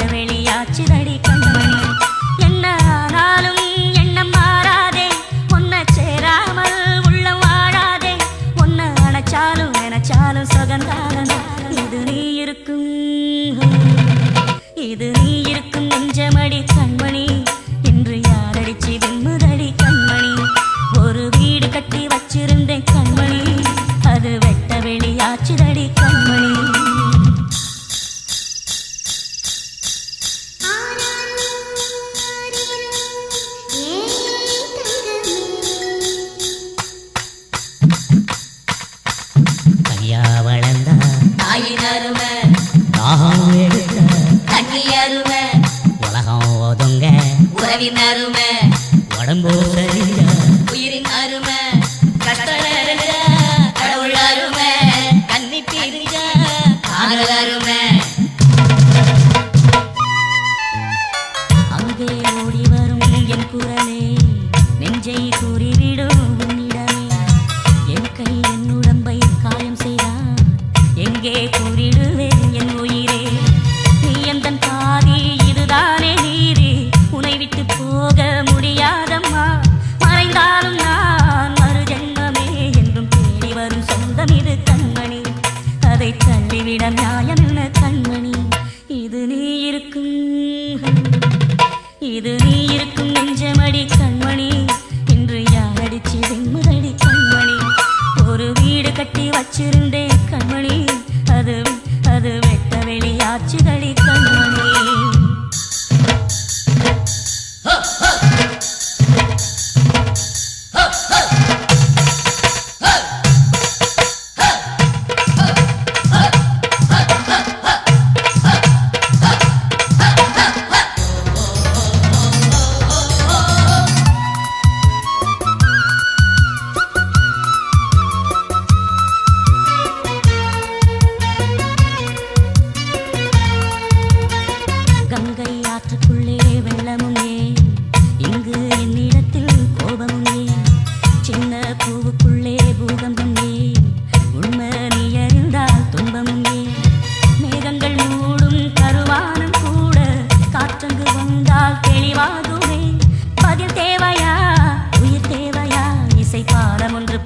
பட்டு வெளியாச்சு தடி கண்மணி என்ன ஆனாலும் எண்ணம் மாறாதே. ஒன்ன சேராமல் உள்ளம் வாழாதே. ஒன்ன அணைச்சாலும் நினைச்சாலும் சுகந்தாலும் இது நீ இருக்கும் இது நீ இருக்கும் நெஞ்சமடி கண்மணி. என்று யாரடிச்சு விம்முதடி கண்மணி. ஒரு வீடு கட்டி வச்சிருந்தேன் கண்மணி. அது வெட்ட வெளியாச்சு தடி கண்மணி. தாயா வளர்ந்தா தாயின் அருமை. தாகம் எடுத்த தண்ணி அருமை. உலகம் ஓதுங்க உறவின் அருமை. சொந்தம் இது கண்மணி அதை தள்ளிவிட நியாயம் என்ன கண்மணி. இது நீ இருக்கும் இது நீ இருக்கும் நெஞ்சமடி கண்மணி. இன்று யாரடிச்சு வெண்முதடி கண்மணி. ஒரு வீடு கட்டி வச்சிருந்தேன் கண்மணி. அது அது வெட்ட வெளியாச்சுத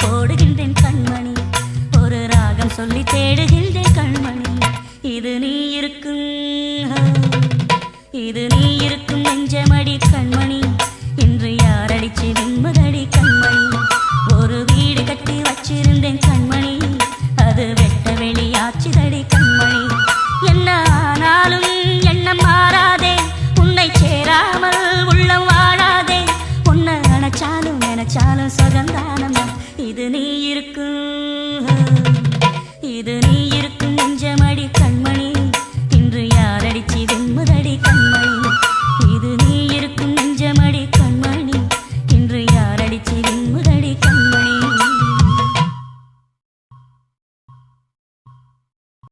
போடுகின்றேன் கண்மணி. ஒரு ராகம் சொல்லி தேடுகின்றேன் கண்மணி. இது நீ இருக்கும். இது நீ